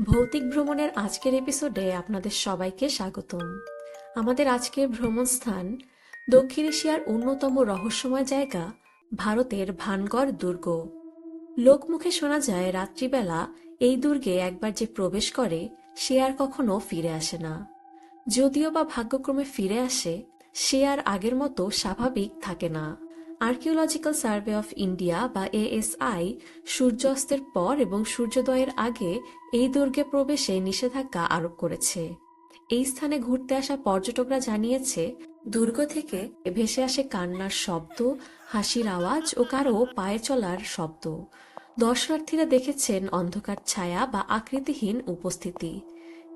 ভৌতিক ভ্রমণের আজকের এপিসোডে আপনাদের সবাইকে স্বাগতম। আমাদের আজকের ভ্রমণ স্থান দক্ষিণ এশিয়ার অন্যতম রহস্যময় জায়গা ভারতের ভানগড় দুর্গ। লোকমুখে শোনা যায়, রাত্রিবেলা এই দুর্গে একবার যে প্রবেশ করে, সে আর কখনো ফিরে আসে না। যদিও বা ভাগ্যক্রমে ফিরে আসে, সে আর আগের মতো স্বাভাবিক থাকে না। আর্কিওলজিক্যাল সার্ভে অফ ইন্ডিয়া বা এএসআই সূর্যাস্তের পর এবং সূর্যোদয়ের আগে এই দুর্গে প্রবেশে নিষেধাজ্ঞা আরোপ করেছে। এই স্থানে ঘুরতে আসা পর্যটকরা জানিয়েছে, দুর্গ থেকে ভেসে আসে কান্নার শব্দ, হাসির আওয়াজ ও কারও পায়ে চলার শব্দ। দর্শনার্থীরা দেখেছেন অন্ধকার ছায়া বা আকৃতিহীন উপস্থিতি।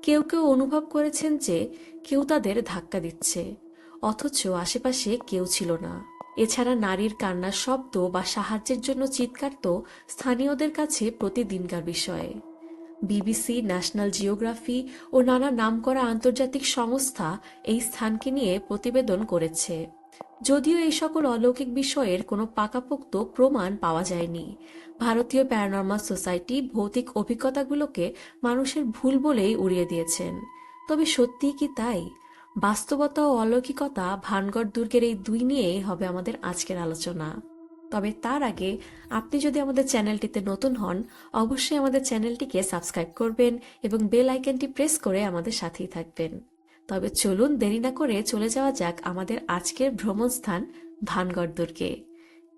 কেউ কেউ অনুভব করেছেন যে কেউ তাদের ধাক্কা দিচ্ছে, অথচ আশেপাশে কেউ ছিল না। এছাড়া নারীর কান্নার শব্দ বা সাহায্যের জন্য চিৎকার তো স্থানীয়দের কাছে প্রতিদিনকার বিষয়। বিবিসি, ন্যাশনাল জিওগ্রাফি ও নানা নামকরা আন্তর্জাতিক সংস্থা এই স্থানকে নিয়ে প্রতিবেদন করেছে। যদিও এই সকল অলৌকিক বিষয়ের কোনো পাকাপোক্ত প্রমাণ পাওয়া যায়নি, ভারতীয় প্যারানর্মাল সোসাইটি ভৌতিক অভিজ্ঞতাগুলোকে মানুষের ভুল বলেই উড়িয়ে দিয়েছেন। তবে সত্যিই কি তাই? বাস্তবতা ও অলৌকিকতা ভানগড় দুর্গের এই দুই নিয়েই হবে আমাদের আজকের আলোচনা। তবে তার আগে আপনি যদি আমাদের চ্যানেলটিতে নতুন হন, অবশ্যই আমাদের চ্যানেলটিকে সাবস্ক্রাইব করবেন এবং বেল আইকনটি প্রেস করে আমাদের সাথেই থাকবেন। তবে চলুন দেরি না করে চলে যাওয়া যাক আমাদের আজকের ভ্রমণ স্থান ভানগড় দুর্গে।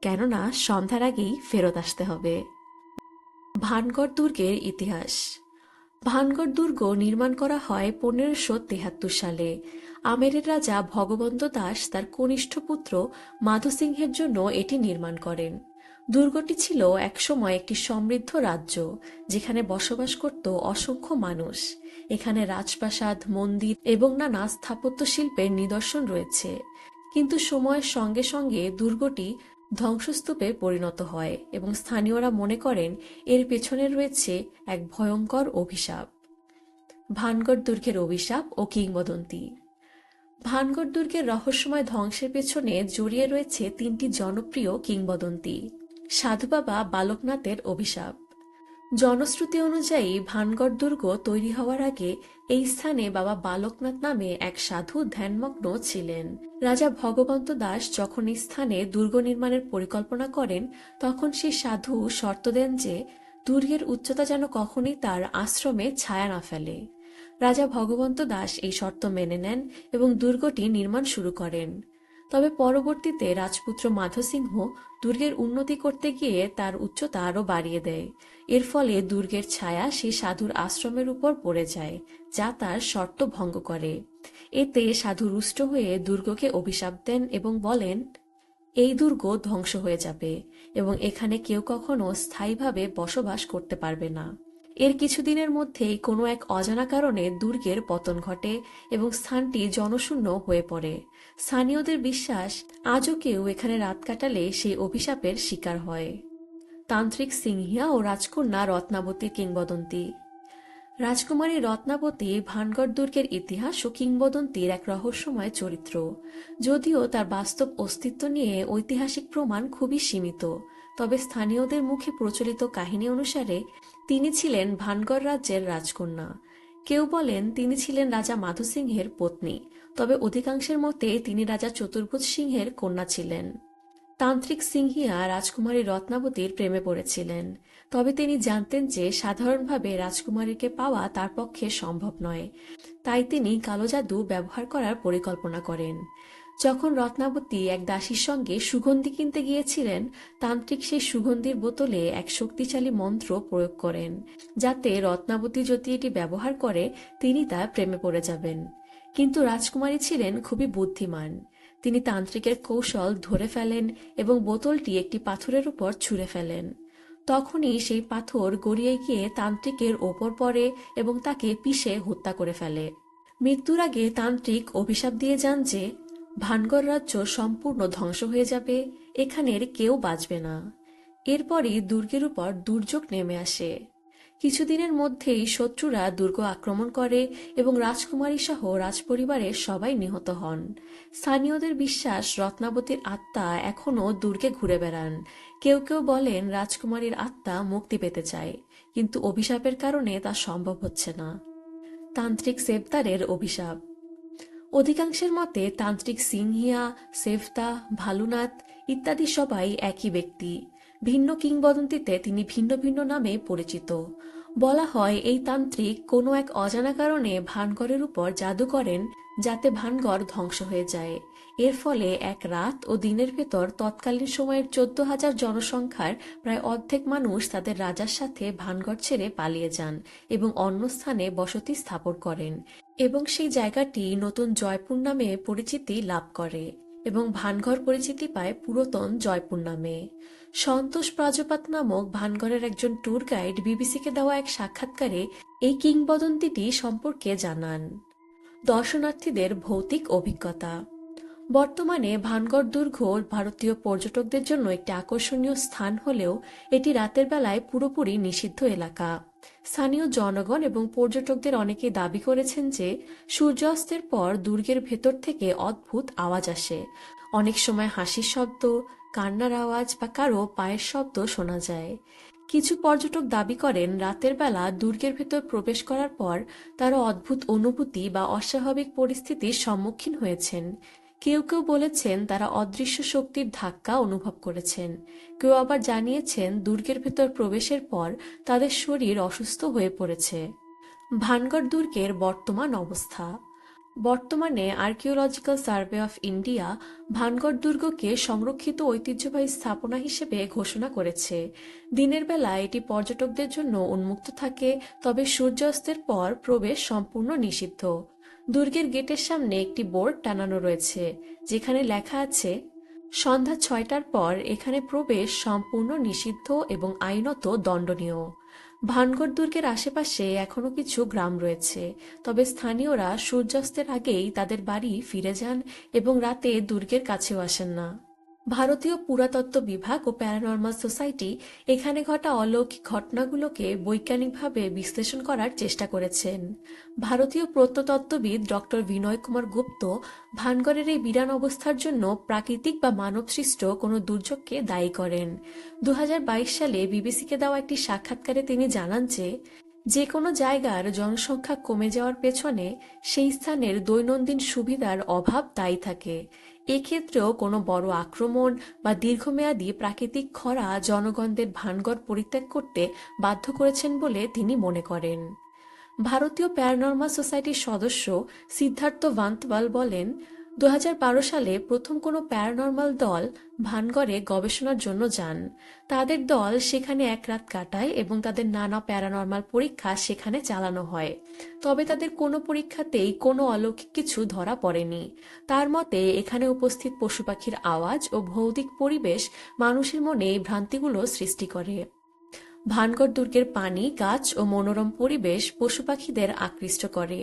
কেননা সন্ধ্যার আগেই ফেরত আসতে হবে। ভানগড় দুর্গের ইতিহাস। ভানগড় দুর্গ নির্মাণ করা হয় পনেরোশো তেহাত্তর সালে। আমেরের রাজা ভগবন্ত দাস তার কনিষ্ঠ পুত্র মাধু সিংহের জন্য এটি নির্মাণ করেন। দুর্গটি ছিল একসময় একটি সমৃদ্ধ রাজ্য, যেখানে বসবাস করত অসংখ্য মানুষ। এখানে রাজপ্রাসাদ, মন্দির এবং নানা স্থাপত্য শিল্পের নিদর্শন রয়েছে। কিন্তু সময়ের সঙ্গে সঙ্গে দুর্গটি ধ্বংসস্তূপে পরিণত হয় এবং স্থানীয়রা মনে করেন এর পেছনে রয়েছে এক ভয়ঙ্কর অভিশাপ। ভানগড় দুর্গের অভিশাপ ও কিংবদন্তি। ভানগড় দুর্গের রহস্যময় ধ্বংসের পেছনে জড়িয়ে রয়েছে তিনটি জনপ্রিয় কিংবদন্তি। সাধু বাবা বালকনাথের অভিশাপ। জনশ্রুতি অনুযায়ী ভানগড় দুর্গ তৈরি হওয়ার আগে এই স্থানে বাবা বালকনাথ নামে এক সাধু ধ্যানমগ্ন ছিলেন। রাজা ভগবন্ত দাস যখন এই স্থানে দুর্গ নির্মাণের পরিকল্পনা করেন, তখন সেই সাধু শর্ত দেন যে দুর্গের উচ্চতা যেন কখনই তার আশ্রমে ছায়া না ফেলে। রাজা ভগবন্ত দাস এই শর্ত মেনে নেন এবং দুর্গটি নির্মাণ শুরু করেন। তবে পরবর্তীতে রাজপুত্র মাধবসিংহ দুর্গের উন্নতি করতে গিয়ে তার উচ্চতা আরও বাড়িয়ে দেয়। এর ফলে দুর্গের ছায়া সেই সাধুর আশ্রমের উপর পড়ে যায়, যা তার শর্ত ভঙ্গ করে। এতে সাধু রুষ্ট হয়ে দুর্গকে অভিশাপ দেন এবং বলেন, এই দুর্গ ধ্বংস হয়ে যাবে এবং এখানে কেউ কখনো স্থায়ীভাবে বসবাস করতে পারবে না। এর কিছুদিনের মধ্যেই কোনো এক অজানা কারণে দুর্গের পতন ঘটে এবং স্থানটি জনশূন্য হয়ে পড়ে। স্থানীয়দের বিশ্বাস, আজও কেউ এখানে রাত কাটালে সেই অভিশাপের শিকার হয়। তান্ত্রিক সিংহিয়া ও রাজকন্যা রত্নাবতীর কিংবদন্তি। রাজকুমারী রত্নাবতী ভানগড় দুর্গের ইতিহাস ও কিংবদন্তির এক রহস্যময় চরিত্র, যদিও তার বাস্তব অস্তিত্ব নিয়ে ঐতিহাসিক প্রমাণ খুবই সীমিত। তবে স্থানীয়দের মুখে প্রচলিত কাহিনী অনুসারে তিনি ছিলেন ভানগড় রাজ্যের রাজকন্যা। কেউ বলেন তিনি ছিলেন রাজা মাধু সিংহের পত্নী, তবে অধিকাংশের মতে তিনি রাজা চতুর্ভুজ সিংহের কন্যা ছিলেন। তান্ত্রিক সিংহিয়া রাজকুমারী রত্নাবতীর প্রেমে পড়েছিলেন, তবে তিনি জানতেন যে সাধারণভাবে রাজকুমারীকে পাওয়া তার পক্ষে সম্ভব নয়। তাই তিনি কালো জাদু ব্যবহার করার পরিকল্পনা করেন। যখন রত্নাবতী এক দাসীর সঙ্গে সুগন্ধি কিনতে গিয়েছিলেন, তান্ত্রিক সেই সুগন্ধির বোতলে এক শক্তিশালী মন্ত্র প্রয়োগ করেন, যাতে রত্নাবতী যদি এটি ব্যবহার করে, তিনি তার প্রেমে পড়ে যাবেন। কিন্তু রাজকুমারী ছিলেন খুবই বুদ্ধিমান। তিনি তান্ত্রিকের কৌশল ধরে ফেলেন এবং বোতলটি একটি পাথরের উপর ছুঁড়ে ফেলেন। তখনই সেই পাথর গড়িয়ে গিয়ে তান্ত্রিকের ওপর পড়ে এবং তাকে পিষে হত্যা করে ফেলে। মৃত্যুর আগে তান্ত্রিক অভিশাপ দিয়ে যান যে ভানগড় রাজ্য সম্পূর্ণ ধ্বংস হয়ে যাবে, এখানের কেউ বাঁচবে না। এরপরই দুর্গের উপর দুর্যোগ নেমে আসে। কিছুদিনের মধ্যেই শত্রুরা দুর্গ আক্রমণ করে এবং রাজকুমারী সহ রাজপরিবারের সবাই নিহত হন। স্থানীয়দের বিশ্বাস, রত্নাবতীর আত্মা এখনও দুর্গে ঘুরে বেড়ান। কেউ কেউ বলেন রাজকুমারীর আত্মা মুক্তি পেতে চায়, কিন্তু অভিশাপের কারণে তা সম্ভব হচ্ছে না। তান্ত্রিক সেবতারের অভিশাপ। অধিকাংশের মতে তান্ত্রিক সিংহিয়া, সেফতা, ভালুনাথ ইত্যাদি সবাই একই ব্যক্তি। ভিন্ন কিংবদন্তিতে তিনি ভিন্ন ভিন্ন নামে পরিচিত। বলা হয় এই তান্ত্রিক কোনো এক অজানা কারণে ভানগড়ের উপর জাদু করেন যাতে ভানগড় ধ্বংস হয়ে যায়। এর ফলে এক রাত ও দিনের ভেতর তৎকালীন সময়ের চোদ্দ হাজার জনসংখ্যার প্রায় অর্ধেক মানুষ তাদের রাজার সাথে ভানগড় ছেড়ে পালিয়ে যান এবং অন্য স্থানে বসতি স্থাপন করেন। এবং সেই জায়গাটি নতুন জয়পুর নামে পরিচিতি লাভ করে এবং ভানঘর পরিচিতি পায় পুরাতন জয়পুর নামে। সন্তোষ প্রাজপাত নামক ভানঘরের একজন ট্যুর গাইড বিবিসিকে দেওয়া এক সাক্ষাৎকারে এই কিংবদন্তিটি সম্পর্কে জানান। দর্শনার্থীদের ভৌতিক অভিজ্ঞতা। বর্তমানে ভানগড় দুর্গ ভারতীয় পর্যটকদের জন্য একটি আকর্ষণীয় স্থান হলেও এটি রাতের বেলায় পুরোপুরি নিষিদ্ধ এলাকা। স্থানীয় জনগণ এবং পর্যটকদের অনেকে দাবি করেছেন যে সূর্যাস্তের পর দুর্গের ভেতর থেকে অদ্ভুত আওয়াজ আসে। অনেক সময় হাসির শব্দ, কান্নার আওয়াজ বা কারও পায়ের শব্দ শোনা যায়। কিছু পর্যটক দাবি করেন রাতের বেলা দুর্গের ভেতর প্রবেশ করার পর তারা অদ্ভুত অনুভূতি বা অস্বাভাবিক পরিস্থিতির সম্মুখীন হয়েছেন। কেউ কেউ বলেছেন তারা অদৃশ্য শক্তির ধাক্কা অনুভব করেছেন। কেউ আবার জানিয়েছেন দুর্গের ভেতর প্রবেশের পর তাদের শরীর অসুস্থ হয়ে পড়েছে। ভানগড় দুর্গের বর্তমান অবস্থা। বর্তমানে archaeological survey of India Bhangarh দুর্গকে সংরক্ষিত ঐতিহ্যবাহী স্থাপনা হিসেবে ঘোষণা করেছে। দিনের বেলা এটি পর্যটকদের জন্য উন্মুক্ত থাকে, তবে সূর্যাস্তের পর প্রবেশ সম্পূর্ণ নিষিদ্ধ। দুর্গের গেটের সামনে একটি বোর্ড টানানো রয়েছে, যেখানে লেখা আছে, সন্ধ্যা ছয়টার পর এখানে প্রবেশ সম্পূর্ণ নিষিদ্ধ এবং আইনত দণ্ডনীয়। ভানগড় দুর্গের আশেপাশে এখনও কিছু গ্রাম রয়েছে, তবে স্থানীয়রা সূর্যাস্তের আগেই তাদের বাড়ি ফিরে যান এবং রাতে দুর্গের কাছেও আসেন না। ভারতীয় পুরাতত্ত্ব বিভাগ ও প্যারানর্মাল সোসাইটি এখানে ঘটা অলৌকিক ঘটনাগুলোকে বৈজ্ঞানিকভাবে বিশ্লেষণ করার চেষ্টা করেছেন। ভারতীয় প্রত্নতত্ত্ববিদ ডক্টর বিনয় কুমার গুপ্ত ভানগড়ের এই বিরান অবস্থার জন্য প্রাকৃতিক বা মানবসৃষ্ট কোনো দুর্যোগকে দায়ী করেন। দু হাজার বাইশ সালে বিবিসিকে দেওয়া একটি সাক্ষাৎকারে তিনি জানান যে যে কোনো জায়গার জনসংখ্যা কমে যাওয়ার পেছনে সেই স্থানের দৈনন্দিন সুবিধার অভাব দায়ী থাকে। এক্ষেত্রেও কোনো বড় আক্রমণ বা দীর্ঘমেয়াদী প্রাকৃতিক খরা জনগণদের ভানগড় পরিত্যাগ করতে বাধ্য করেছেন বলে তিনি মনে করেন। ভারতীয় প্যারানর্মাল সোসাইটির সদস্য সিদ্ধার্থ ভান্তওয়াল বলেন দু হাজার বারো সালে প্রথম কোনো প্যারানর্মাল দল ভানগড়ে গবেষণার জন্য যান। তাদের দল সেখানে এক রাত কাটায় এবং তাদের নানা প্যারানর্মাল পরীক্ষা সেখানে চালানো হয়। তবে তাদের কোনো পরীক্ষাতেই কোনো অলৌকিক কিছু ধরা পড়েনি। তার মতে, এখানে উপস্থিত পশু পাখির আওয়াজ ও ভৌতিক পরিবেশ মানুষের মনে এই ভ্রান্তিগুলো সৃষ্টি করে। ভানগড় দুর্গের পানি, গাছ ও মনোরম পরিবেশ পশু পাখিদের আকৃষ্ট করে।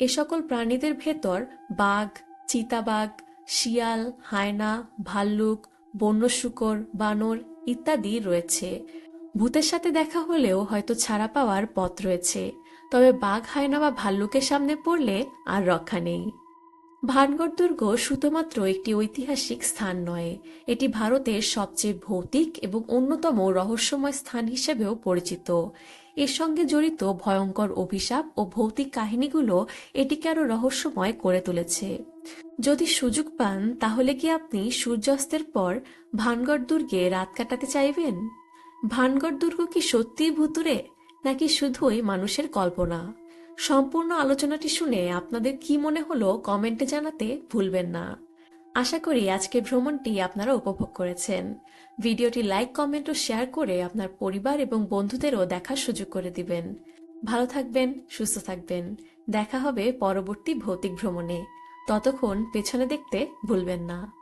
এ সকল প্রাণীদের ভেতর বাঘ চিতাবাঘ, শিয়াল, হায়না, ভাল্লুক বন্য শুকর বানর ইত্যাদি রয়েছে। ভূতের সাথে দেখা হলেও হয়তো ছাড়া পাওয়ার পথ রয়েছে। তবে বাঘ, হায়না বা ভাল্লুকের সামনে পড়লে আর রক্ষা নেই। ভানগড় দুর্গ শুধুমাত্র একটি ঐতিহাসিক স্থান নয়, এটি ভারতের সবচেয়ে ভৌতিক এবং অন্যতম রহস্যময় স্থান হিসেবেও পরিচিত। এর সঙ্গে জড়িত ভয়ঙ্কর অভিশাপ ও ভৌতিক কাহিনীগুলো এটিকে আরও রহস্যময় করে তুলেছে। যদি সুযোগ পান, তাহলে কি আপনি সূর্যাস্তের পর ভানগড় দুর্গে রাত কাটাতে চাইবেন? ভানগড় দুর্গ কি সত্যিই ভুতুরে নাকি শুধুই মানুষের কল্পনা? সম্পূর্ণ আলোচনাটি শুনে আপনাদের কি মনে হলো কমেন্টে জানাতে ভুলবেন না। আশা করি আজকে ভ্রমণটি আপনারা উপভোগ করেছেন। ভিডিওটি লাইক, কমেন্ট ও শেয়ার করে আপনার পরিবার এবং বন্ধুদেরও দেখার সুযোগ করে দিবেন। ভালো থাকবেন, সুস্থ থাকবেন। দেখা হবে পরবর্তী ভৌতিক ভ্রমণে। ততক্ষণ পেছনে দেখতে ভুলবেন না।